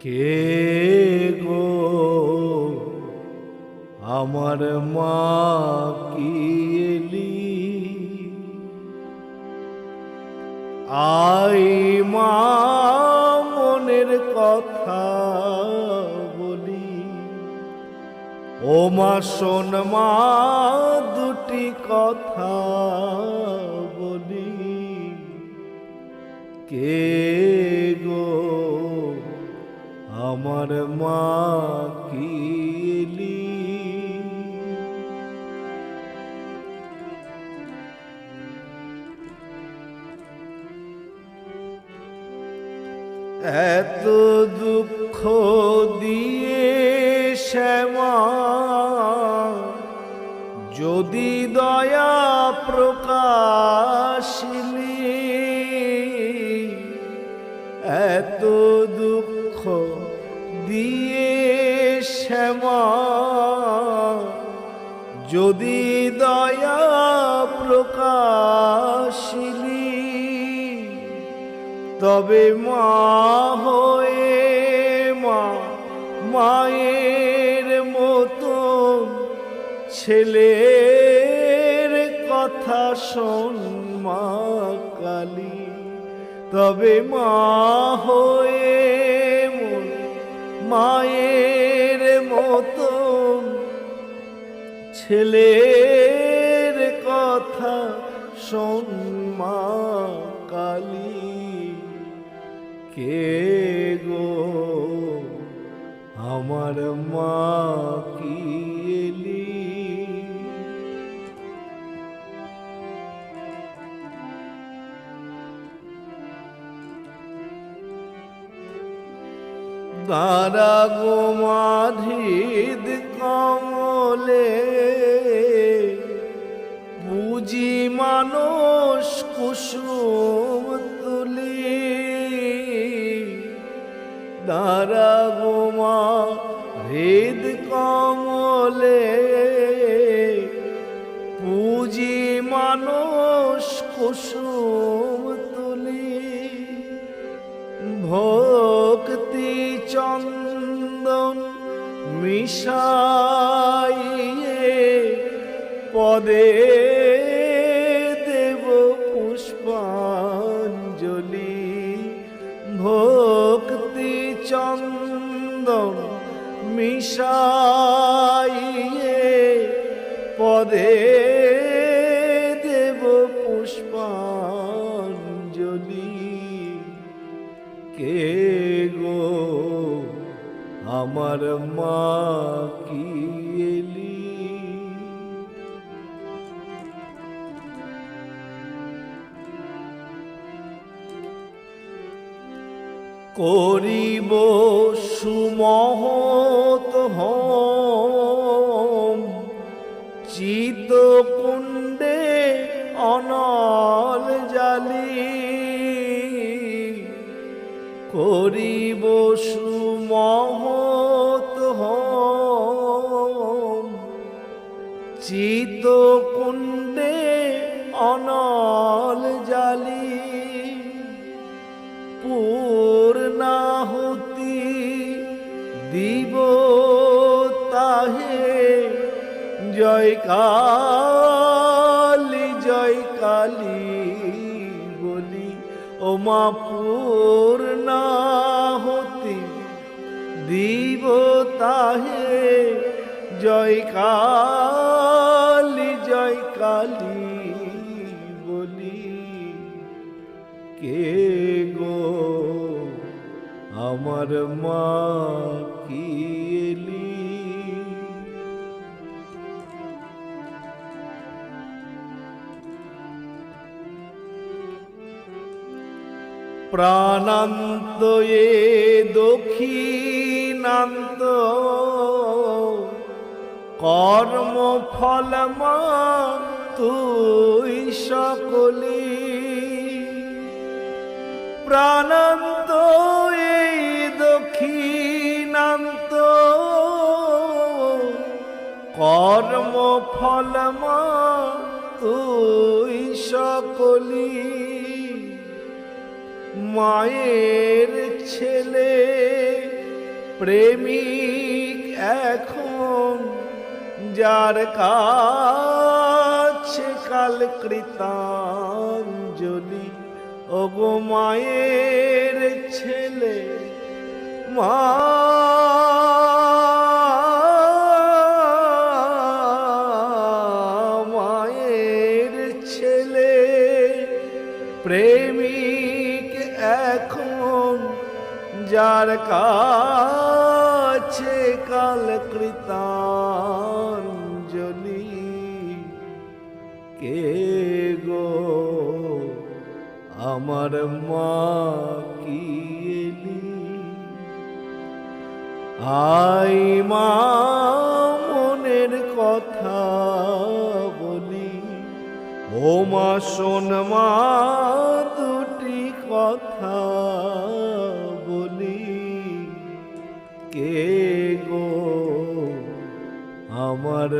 কে গো? আমার মা কি এলি? আই মা মনের কথা বলি। ও মা শোন মা দুটি কথা বলি। কে গো? আমার মা কি এলি? এত দুঃখ দিয়ে শ্যামা যদি দয়া প্রকাশিলি যদি দয়া প্রকাশিলি, তবে মা হয়ে মা, মায়ের মতো ছেলের কথা শোন মা কালী। তবে মা হয়ে মায়ের ছেলের কথা শোন মা কালী। কে গো? আমার মা কি এলি? দাঁড়া গো মাধিদ দাঁড়া গো মা, হৃদ কমলে। পুজি মানুষ কুসুম তুলি। ভক্তি চন্দন মিশাইয়ে পদে দেব পুষ্পাঞ্জলি মিশাইয়ে পদে দেব পুষ্পাঞ্জলি। কে গো আমার মা কি এলি? করিব সুমহত হম। চিত কুণ্ডে অনল জালি করিব সুমহত হম। চিত কুণ্ডে অনল দিব তাহে জয় কালী জয় কালী বলি ও মা পূর্ণাহুতি দিব তাহে জয় কালী জয় কালী বলি, কে গো আমার মা কি এলি? প্রাণান্ত এ দক্ষিণান্ত কর্ম ফল মা তুই সকলি। প্রাণান্ত, এই দক্ষিণান্ত। কর্ম ফল তুই সকলি। মায়ের ছেলে, প্রেমিক এখন, যার কাছে কাল কৃতাঞ্জলি। ওগো মায়ের ছেলে মা। মায়ের ছেলে প্রেমিক এখন যার কাছে কাল কৃতাঞ্জলি। কে আমার মা কি এলি? আই মা, মনের কথা বলি। ও মা, শোন মা, দুটি কথা বলি। কে গো আমার